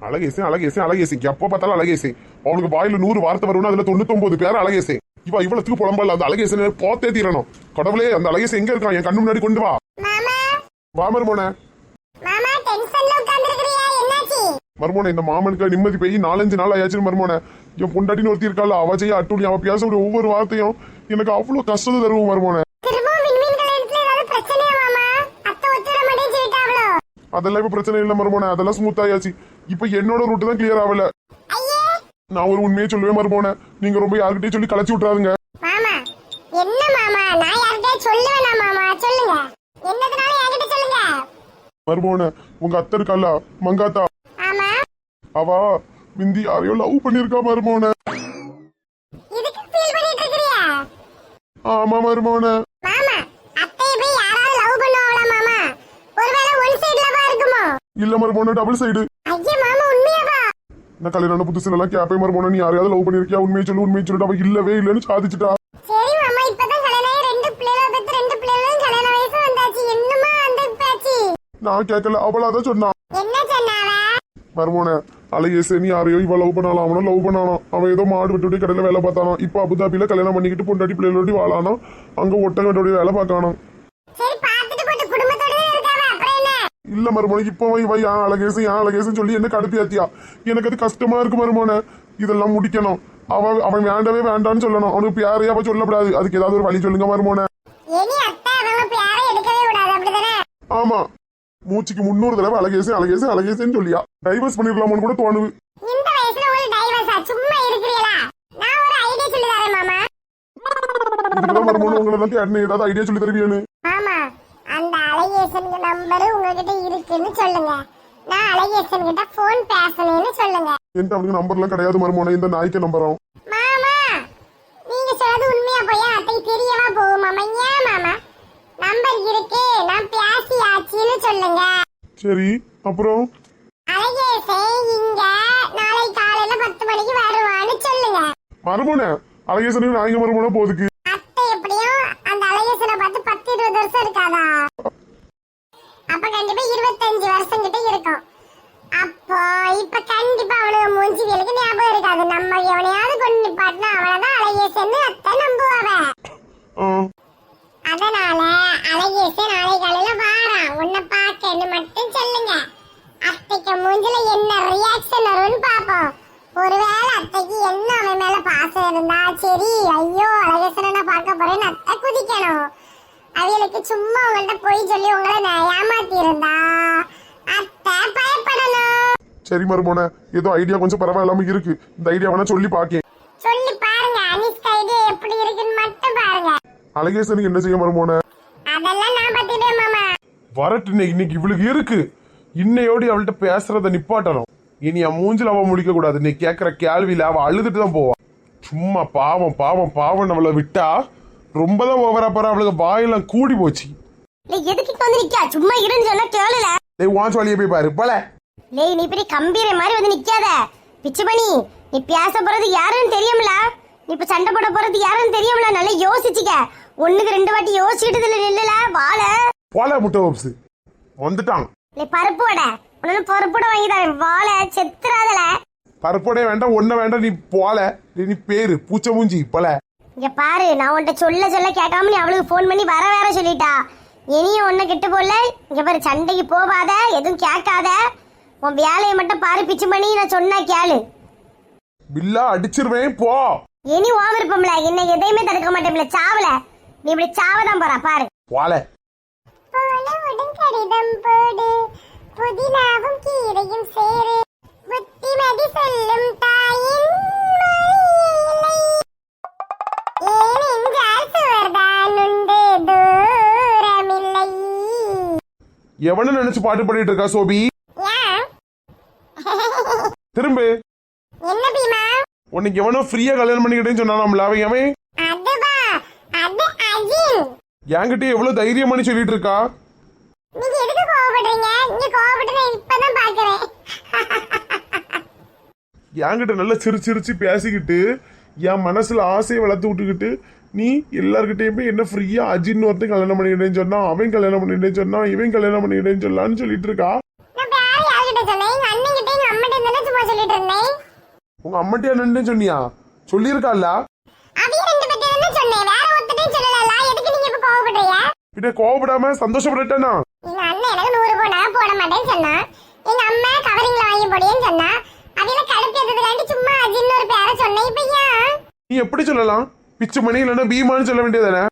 அழகேசன் அழகேசன் அழகேசன் எப்போ பார்த்தாலும் அழகேசன் அவனுக்கு வாயில நூறு வார்த்தை வரும்னா அதுல தொண்ணூத்தொன்பது பேர் அழகேசன் இவ இவ்வளவுக்கு புலம்பல. அந்த அழகேசன் போத்தே தீரணும். கடவுளே அந்த அழகேசன் எங்க இருக்கான்? என் கண்ணு முன்னாடி கொண்டு வா. மாமா. வா மருமோனே இந்த மாமனுக்கு நிம்மதி போய் நாலஞ்சு நாள் ஆயாச்சு மருமோனே என் பொண்டாட்டின்னு ஒருத்தி இருக்காள் அவ செய்ய அட்டுணி அவ பேசக்கூடிய ஒவ்வொரு வார்த்தையும் எனக்கு அவ்வளவு கஷ்டத்தை தருவோம் மருமோனே திரும்பவும் விண்மீன் கல்யாணத்துல ஏதாவது பிரச்சனையா மாமா அத்தை ஒத்துட மாட்டேன்னு சொல்லிட்டாவளோ அதெல்லாம் இப்ப பிரச்சனை இல்லை மருமோனே அதெல்லாம் ஸ்மூத் ஆயாச்சு. இப்ப என்னோட ரூட்டு தான் கிளியர் ஆகல. நான் ஒரு உண்மையை சொல்லுவேன் மருமோனே. நீங்க ரொம்ப யார்கிட்டயும் சொல்லி கலைச்சு விட்டுறாதுங்க. மாமா என்ன மாமா? நான் யார்கிட்ட சொல்லுவேனா மாமா? சொல்லுங்க. என்னதுனாலும் என்கிட்ட சொல்லுங்க. மருமோனே உங்க அத்தை இருக்கால மங்காத்தா? ஆமா. அவ மிந்தி யாரையோ லவ் பண்ணிருக்கா மருமோனே. ஆமா மருமோனே மாமா அத்தையை போய் யாராவது லவ் பண்ணுவாங்களா மாமா ஒருவேளை ஒன் சைடுலவா இருக்குமோ இல்ல மருமோனே டபுள் சைடு நான் கல்யாணம் புதுசுல எல்லாம் கேப்பே மருமோனே நீ யாரையாவது லவ் பண்ணிருக்கியா உண்மையை சொல்லு உண்மையை சொல்லிட்டு அவ இல்லவே இல்லைன்னு சாதிச்சுட்டா. நான் கேட்கல அவள் அதான் சொன்னான் மருமோனே அலையேசே நீ யாரையோ இவ லவ் பண்ணாலும் அவனும் லவ் பண்ணானாம் அவன் ஏதோ மாடு விட்டு கடையில வேலை பார்த்தானோ? இப்ப அபுதாபியில கல்யாணம் பண்ணிக்கிட்டு பொண்டாட்டி பிள்ளைகளோட வாழானோ? அங்க ஒட்டகத்தோட வேலை பார்க்கானோ சரி பாத்துட்டு போட்டு குடும்பத்தோட இருக்காவ அப்புறம் என்ன இல்ல மருமோனே இப்போ அழகேசன் ஏன் அழகேசன் சொல்லி என்ன கடுப்பியாத்தியா எனக்கு அது கஷ்டமா இருக்கு மருமோனே. இதெல்லாம் முடிக்கணும். அவன் அவன் வேண்டவே வேண்டான்னு சொல்லணும். அவனுக்கு பேரையா அப்ப சொல்லக்கூடாது அதுக்கு ஏதாவது ஒரு வழி சொல்லுங்க அப்படிதானே? ஆமா. மூச்சுக்கு முன்னூறு தடவை அழகேசன் அழகேசன் அழகேசன் சொல்லியா. டைவர்ஸ் பண்ணிடலாமான்னு கூட தோணுது. உங்களை தான் தேடினேன் ஏதாவது ஐடியா சொல்லி தருவியானு மாமா அந்த அழகேசன் நம்பர் உங்ககிட்ட இருக்குன்னு சொல்லுங்க. நான் அழகேசன் கிட்ட போன் பேசணும்னு சொல்லுங்க. என்கிட்ட அவனுக்கு நம்பர்லாம் கிடையாது மருமோனே இந்த நாய்க்கு நம்பரும் மாமா நீங்க சொல்றது உண்மையா போய்? அத்தைக்கு தெரியவா போகும் மாமா. ஏன் மாமா? நம்பர் இருக்கு நான் பேசியாச்சுன்னு சொல்லுங்க. சரி அப்புறம்? அழகேசன் இங்க நாளை காலையில பத்து மணிக்கு வருவான்னு சொல்லுங்க. மருமோனே அழகேசனுக்கு நாய்ங்க மருமோனே போதுக்கு அத்தை எப்படியும் அந்த அழகேசனை பார்த்து பத்து இருபது வருஷம் இருக்காதா அப்ப கண்டிப்பா இருபத்தஞ்சு வருஷம் கிட்ட இருக்கும் அப்போ இப்ப கண்டிப்பா அவனுக்கு மூஞ்சிகளுக்கு ஞாபகம் இருக்காது. நம்ம எவனையாவது கொண்டு நிப்பாட்டினா அவனதான் அழகேசன்னு அத்தை நம்புவாவ. அதனால அழகேசன் நாளை காலையில வாரான். உன்னை பார்க்கன்னு மட்டும் சொல்லுங்க. அத்தைக்கு மூஞ்சில என்ன ரியாக்ஷன் வரும்னு பாப்போம் ஒருவேளை அத்தைக்கு என்ன அவன் மேல பாசம் இருந்தா சரி ஐயோ அழகேசனை நான் பார்க்க போறேன்னு அத்தை குதிக்கணும். அவங்களுக்கு சும்மா உங்கள்ட்ட போய் சொல்லி உங்களை ஏமாத்தி இருந்தா சரி மருமோனே ஏதோ ஐடியா கொஞ்சம் பரவாயில்லாம இருக்கு. இந்த ஐடியா வேணா சொல்லி பாக்கேன். சொல்லி பாருங்க அனிஸ்கா ஐடியா எப்படி இருக்குன்னு மட்டும் பாருங்க. அழகேசனுக்கு என்ன செய்ய மருமோனே? அதெல்லாம் நான் பார்த்துட்டேன் மாமா. வரட்டு இன்னைக்கு இவளுக்கு இருக்கு. இன்னையோடி அவள்கிட்ட பேசுறத நிப்பாட்டணும். இனி அவன் மூஞ்சில அவ முடிக்க கூடாது. நீ கேக்குற கேள்வியில அவ அழுதுட்டு தான் போவா. சும்மா பாவம் பாவம் பாவம் அவளை விட்டா ரொம்ப தான் ஓவரா போறா. அவளுக்கு வாயெல்லாம் கூடி போச்சு. எதுக்கு வந்து நிக்கா? சும்மா இருன்னு சொன்னா கேளுல. டேய் வாட்ச் வழியே போய் பாரு. போல. லேய் நீ பெரிய கம்பீர மாதிரி வந்து நிக்காத. பிச்சுமணி நீ பேச போறது யாருன்னு தெரியும்ல? நீ இப்ப சண்டை போட போறது யாருன்னு தெரியும்ல? நல்லா யோசிச்சுக்க. ஒண்ணுக்கு ரெண்டு வாட்டி யோசிச்சுட்டு இதுல நில்லுல வாழ. போல முட்டை பப்ஸ் வந்துட்டான். இல்லை பருப்பு வடை. உன்னால பருப்பு வடை வாங்கி தரேன். வாழ செத்துறாதல. பருப்போடே வேண்டாம் ஒன்ன வேண்டாம் நீ போல. நீ பேரு பூச்ச மூஞ்சி போல. இங்க பாரு நான் உன்கிட்ட சொல்ல சொல்ல கேட்காம நீ அவளுக்கு ஃபோன் பண்ணி வர வேற சொல்லிட்டா. இனியும் ஒன்ன கெட்டு போல. இங்க பாரு சண்டைக்கு போகாத எதுவும் கேட்காத. உன் வேலையை மட்டும் பாரு பிச்சு பண்ணி நான் சொன்னா கேளு. பில்லா அடிச்சிருவேன் போ. இனி ஓம் இருப்போம்ல என்ன எதையுமே தடுக்க மாட்டேன்ல சாவல நீ இப்படி சாவதான் போற பாரு. போல போன உடன் கடிதம் போடு புதினாவும் கீரையும் சேரு. புத்திமதி சொல்லும் தாயின் எவன நினைச்சு பாட்டு பாடிட்டு இருக்கா சோபி? திரும்ப. என்ன பீமா? உனக்கு எவனோ ஃப்ரீயா கல்யாணம் பண்ணிக்கிட்டேன்னு சொன்னானாம்ல அவன் அவன் அதுவா? அது அஜின். என்கிட்ட எவ்வளவு தைரியம் பண்ணி சொல்லிட்டு இருக்கா? நீங்க எதுக்கு கோவப்படுறீங்க? நீங்க கோவப்பட்டு நான் இப்பதான் பாக்குறேன். என்கிட்ட நல்லா சிரிச்சு சிரிச்சு பேசிக்கிட்டு என் மனசுல ஆசையை வளர்த்து விட்டுக்கிட்டு நீ எல்லார்கிட்டயும் போய் என்ன ஃப்ரீயா அஜின் ஒருத்தன் கல்யாணம் பண்ணிக்கிட்டேன்னு சொன்னா அவன் கல்யாணம் பண்ணிக்கிட்டேன்னு சொன்னா இவன் கல்யாணம் பண்ணிக்கிட்டேன்னு சொல்லலான்னு சொல்லிட்டு இருக்கா? சொல்லிக்கிட்டு இருந்தேன் உங்க அம்மட்டியா நின்று சொன்னியா? சொல்லியிருக்கால அதையும் ரெண்டு பேர்த்தையும் தானே சொன்னேன். வேற ஒருத்தட்டையும் சொல்லல எதுக்கு நீங்க இப்ப கோவப்படுறீங்க? பின்ன கோவப்படாம சந்தோஷப்பட்டுட்டேனா எங்க அண்ணன் எனக்கு நூறு போனா போட மாட்டேன்னு சொன்னா எங்க அம்மா கவரிங்ல வாங்கி போடியேன்னு சொன்னா அதுல கடுப்பு எதுக்காண்டி சும்மா அஜின்னு ஒரு பேரை சொன்னேன். இப்ப ஏன்? நீ எப்படி சொல்லலாம்? பிச்சு மணி இல்லைன்னா பீமான்னு சொல்ல வேண்டியதானே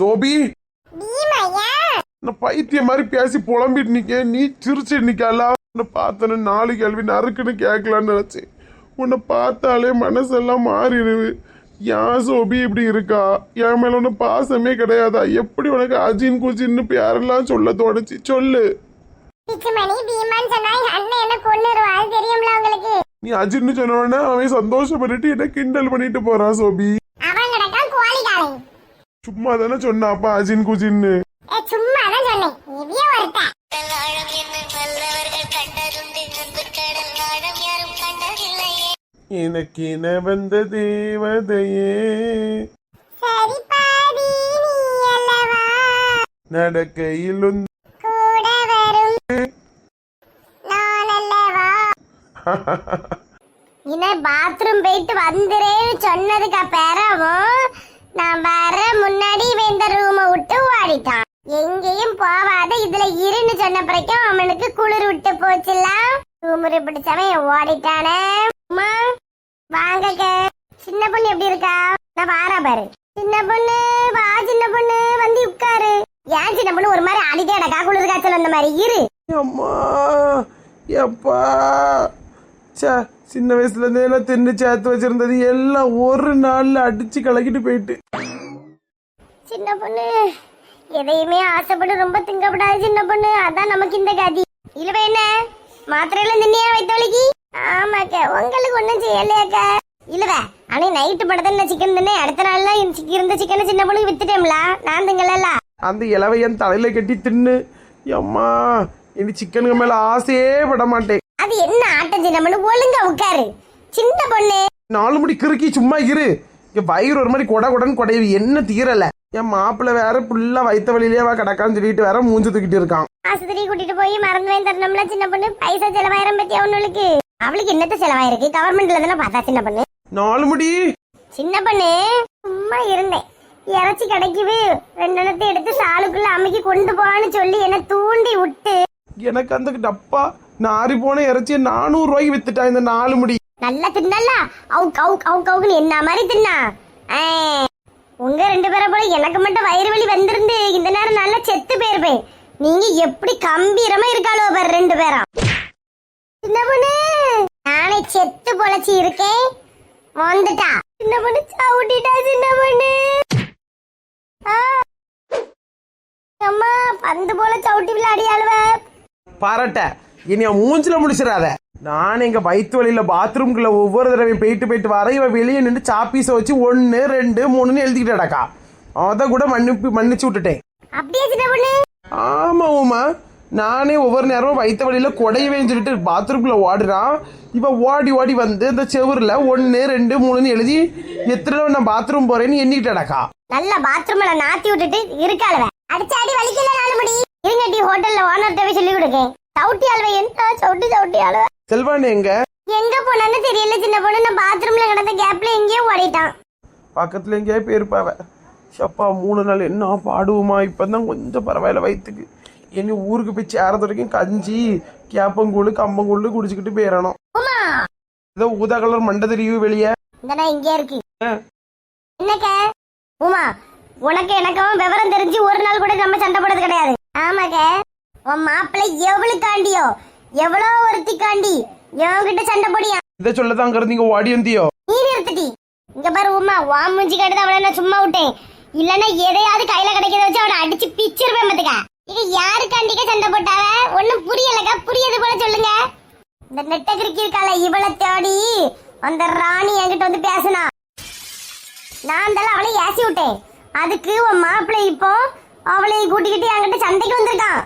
சோபி. நான் பைத்தியம் மாதிரி பேசி புலம்பிட்டு நிக்க. நீ சிரிச்சிட்டு நிக்கல உன்னை பார்த்தன நாலு கேள்வி நறுக்குன்னு கேட்கலான்னு நினைச்சேன். உன்னை பார்த்தாலே மனசெல்லாம் மாறிடுது. ஏன் சோபி இப்படி இருக்கா? என் மேல ஒன்றும் பாசமே கிடையாதா? எப்படி உனக்கு அஜின் குஜின்னு பேரெல்லாம் சொல்ல தோணுச்சு? சொல்லு. நீ அஜின்னு சொன்ன உடனே அவன் சந்தோஷப்பட்டுட்டு என்ன கிண்டல் பண்ணிட்டு போறான் சோபி அவன் கிடக்கான் கோழி காலை சும்மா தானே சொன்னாப்பா அஜின் குஜின்னு. ஏ, சும்மா தான் சொன்னேன். இவ்விய ஒருத்த எனக்கு என வந்த தேவதையே. நடக்கையில் இன்னும் பாத்ரூம் போயிட்டு வந்துறேன்னு சொன்னதுக்கு அப்புறமும் நான் வர முன்னாடி இவன் இந்த ரூமை விட்டு ஓடிட்டான். எங்கேயும் போவாத இதுல இருன்னு சொன்ன பிறக்கும் அவனுக்கு குளிர் விட்டு போச்சுல குமுறு பிடிச்சவன் ஓடிட்டானே. அம்மா வாங்க சின்ன பொண்ணு எப்படி இருக்கா? நான் வாரா பாரு. சின்ன பொண்ணு வா சின்ன பொண்ணு வந்து உட்காரு. ஏன் சின்ன பொண்ணு ஒரு மாதிரி அடிக்கே எனக்கா குளிர் காய்ச்சல் வந்த மாதிரி? இரு. அம்மா எப்பா. சே சின்ன வயசுல இருந்தே நான் தின்னு சேர்த்து வச்சிருந்தது. எல்லாம் ஒரு நாள்ல அடிச்சு கலக்கிட்டு போயிட்டு. சின்ன பொண்ணு எதையுமே ஆசைப்பட்டு ரொம்ப திங்கப்படாது சின்ன பொண்ணு. அதான் நமக்கு இந்த கதி. இல்லவ என்ன? மாத்திரையில நின்னையா வைத்த வலிக்கு ஆமாக்க உங்களுக்கு ஒண்ணும் செய்யலையாக்க. இல்லவ அன்னை நைட்டு படத்துல சிக்கன் தின்னே? அடுத்த நாள்ல இருந்த சிக்கனை சின்ன பொண்ணுக்கு வித்துட்டேம்ல. நான் திங்கல அந்த இலவையன் தலையில கட்டி தின்னு அம்மா இனி சிக்கனுக்கு மேல ஆசையே பட மாட்டேன். அது என்ன பொண்ணு ஒழுங்கா உட்காரு. சின்ன பொண்ணு. நாலு முடி கிறுக்கி சும்மா இரு. இங்க வயிறு ஒரு மாதிரி கொட கொடன்னு கொடையுது. என்ன தீரல? என் மாப்பிள்ளை வேற புல்லா வயித்த வழியிலே வா கிடக்கான்னு சொல்லிட்டு வேற மூஞ்சு தூக்கிட்டு இருக்கான். ஆஸ்பத்திரி கூட்டிட்டு போய் மறந்து வாங்கி தரணும்ல சின்ன பொண்ணு? பைசா செலவாயிரம் பத்தியா அவனுக்கு அவளுக்கு என்னத்த செலவாயிருக்கு? கவர்மெண்ட்ல தானே பார்த்தா சின்ன பொண்ணு? நாலு முடி. சின்ன பொண்ணு சும்மா இருந்தேன். இறைச்சி கிடைக்குது. ரெண்டு எடுத்து சாலுக்குள்ள அமுக்கி கொண்டு போன்னு சொல்லி என்ன தூண்டி விட்டு. எனக்கு அந்த டப்பா நாரி போன இறைச்சியை நானூறு ரூபாய்க்கு வித்துட்டான் இந்த நாலு முடி. நல்லா தின்னல. அவுக் அவுக் அவுக் அவுக்குன்னு என்ன மாதிரி தின்னா? உங்க ரெண்டு பேரை போல எனக்கு மட்டும் வயிறு வலி வந்திருந்து இந்த நேரம் நல்லா செத்து போயிருப்பேன். நீங்க எப்படி கம்பீரமா இருக்காளோ பாரு ரெண்டு பேரும் சின்ன பொண்ணு நானே செத்து பொழைச்சி இருக்கேன். வந்துட்டா. சின்ன பொண்ணு சவுட்டிட்டா சின்ன பொண்ணு. அம்மா பந்து போல சவுட்டி விளையாடியாளுவ. பாராட்ட. இனி அவன் மூஞ்சில முடிச்சிடாத. நான் எங்க வயிற்று வழியில பாத்ரூம்குள்ள ஒவ்வொரு தடவையும் போயிட்டு போயிட்டு வர இவன் வெளியே நின்று சாப்பீஸை வச்சு ஒன்னு ரெண்டு மூணுன்னு எழுதிக்கிட்டடக்கா அதை கூட மன்னிப்பு மன்னிச்சு விட்டுட்டேன். ஆமா உமா. நானே ஒவ்வொரு நேரமும் வயிற்று வழியில குடையவேன்னு சொல்லிட்டு பாத்ரூம்குள்ள ஓடுறான். இவன் ஓடி ஓடி வந்து இந்த செவுருல ஒன்னு ரெண்டு மூணுன்னு எழுதி எத்தனை தடவை நான் பாத்ரூம் போறேன்னு எண்ணிக்கிட்டடக்கா நல்ல பாத்ரூம்ல நாத்தி விட்டுட்டு இருக்காளுவ. அடிச்சு அடி வலிக்கல நாலு முடி. இருங்கட்டி ஹோட்டல்ல ஓனர்கிட்ட போய் சொல்லி கொடுக்கேன். சவுட்டி அழுவ என்ன சவுட்டி சவுட்டி அழுவ செல்வானே எங்க? எங்க போனான்னு தெரியல சின்ன பொண்ணு. நான் பாத்ரூம்ல கிடந்த கேப்ல எங்கேயோ ஓடிட்டான். பக்கத்துல எங்கேயா போயிருப்பாவ. ஷப்பா மூணு நாள் என்ன பாடுவோமா? இப்பதான் கொஞ்சம் பரவாயில்ல வயிற்றுக்கு இனி ஊருக்கு போய் சேரது வரைக்கும் கஞ்சி கேப்பங்கூழு கம்பங்கூழு குடிச்சுக்கிட்டு போயிடணும் ஏதோ ஊதா கலர் மண்டை தெரியும் வெளியே. இங்கே இருக்கு. என்னக்க? உமா உனக்கு எனக்கும் விவரம் தெரிஞ்சு ஒரு நாள் கூட நம்ம சண்டை போடுறது கிடையாது. ஆமாக்க. உன் மாப்பிள்ளை எவ்வளவுக்காண்டியோ? எவ்வளோ ஒருத்திக்காண்டி? என்கிட்ட சண்டை போடியா? இதை சொல்லதான் இங்க ஓடி வந்தியோ? நீ நிறுத்துடி. இங்க பாரு உமா வா மூஞ்சி கட்டுது அவளை நான் சும்மா விட்டேன். இல்லன்னா எதையாவது கையில கிடைக்கிறத வச்சு அவனை அடிச்சு பிச்சிருப்பேன் பாத்துக்க. இது யாருக்காண்டிக்க சண்டை போட்டாவ? ஒண்ணும் புரியலக்கா? புரியுது போல சொல்லுங்க. இந்த நெட்ட கிறுக்கி இருக்கால இவளை தேடி அந்த ராணி என்கிட்ட வந்து பேசினா. நான் தான் அவளை ஏசி விட்டேன். அதுக்கு உன் மாப்பிள்ளை இப்போ அவளை கூட்டிக்கிட்டு என்கிட்ட சண்டைக்கு வந்திருக்கான்.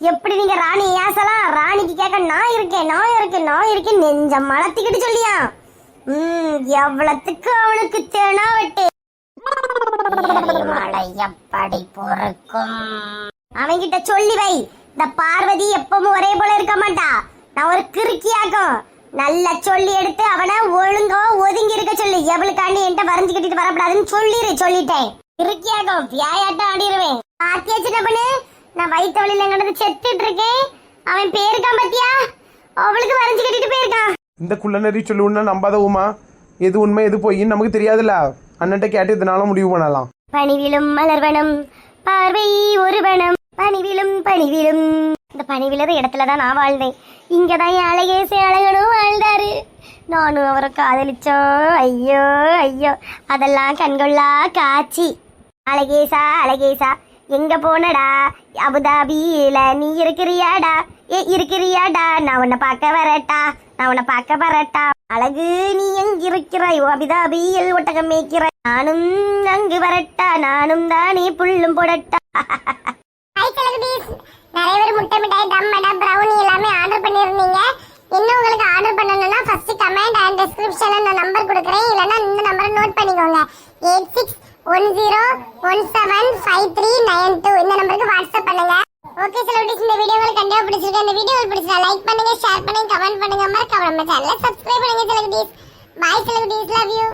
எப்படி நீங்க ராணி ஏசலாம் ராணிக்கு கேட்க நான் இருக்கேன் நான் இருக்கேன் நான் இருக்கேன் நெஞ்ச மலத்திக்கிட்டு சொல்லியா? ம் எவ்வளத்துக்கு அவனுக்கு தேனா வெட்டு எப்படி பொறுக்கும். அவன்கிட்ட சொல்லி வை. இந்த பார்வதி எப்பவும் ஒரே போல இருக்க மாட்டா. நான் ஒரு கிறுக்கியாக்கும். நல்லா சொல்லி எடுத்து அவனை ஒழுங்கா ஒதுங்கி இருக்க சொல்லு. எவளுக்காண்டி என்கிட்ட வரைஞ்சு கட்டிட்டு வரக்கூடாதுன்னு சொல்லிரு சொல்லிட்டேன். கிறுக்கியாக்கும் வியாயாட்டம் ஆடிடுவேன் பாத்தியா சின்ன பண்ணு? நான் வயிற்று வழியில கிடந்து செத்துட்டு இருக்கேன் அவன் பேருக்கான் பாத்தியா? அவளுக்கு வரைஞ்சு கட்டிட்டு போயிருக்கான். இந்த குள்ளநெறி சொல்லுன்னா நம்பாத உமா. எது உண்மை எது பொய்ன்னு நமக்கு தெரியாதுல்ல. அண்ணன்ட்ட கேட்டு இதனால முடிவு பண்ணலாம். பணிவிலும் மலர்வனம் பார்வை ஒருவனம். பணிவிலும் பணிவிலும். இந்த பணிவிலற இடத்துல தான் நான் வாழ்ந்தேன். இங்க தான் என் அழகேசே அழகனும் வாழ்ந்தாரு. நானும் அவரை காதலிச்சோம். ஐயோ ஐயோ. அதெல்லாம் கண்கொள்ளா காட்சி. அழகேசா அழகேசா. எங்க போனடா? அபுதாபியில நீ இருக்கிறியாடா? ஏ இருக்கிறியாடா? நான் உன்னை பார்க்க வரட்டா. நான் உன்னை பார்க்க வரட்டா. அழகு நீ எங்க இருக்கிறாய் அபுதாபியில் ஒட்டகம் மேய்க்கிறாய். நானும் அங்கு வரட்டா. நானும் தானே புல்லும் போடட்டா நிறைய பேர் முட்டை மிட்டாய் தம் வடை ப்ரௌனி எல்லாமே ஆர்டர் பண்ணியிருந்தீங்க. இன்னும் உங்களுக்கு ஆர்டர் பண்ணணும்னா ஃபர்ஸ்ட் கமெண்ட் அண்ட் டிஸ்கிரிப்ஷன்ல நான் நம்பர் கொடுக்குறேன். இல்லைன்னா இந்த நம்பரை நோட் பண்ணிக்கோங்க. Eight six one zero one seven five three nine two இந்த நம்பருக்கு வாட்ஸ்அப் பண்ணுங்க. ஓகே செலிபிரிட்டிஸ் இந்த வீடியோ உங்களுக்கு கண்டிப்பா இந்த வீடியோ உங்களுக்கு பிடிச்சா லைக் பண்ணுங்க ஷேர் பண்ணுங்க கமெண்ட் பண்ணுங்க. மறக்காம நம்ம சேனலை சப்ஸ்கிரைப் பண்ணுங்க celebrities bye celebrities love you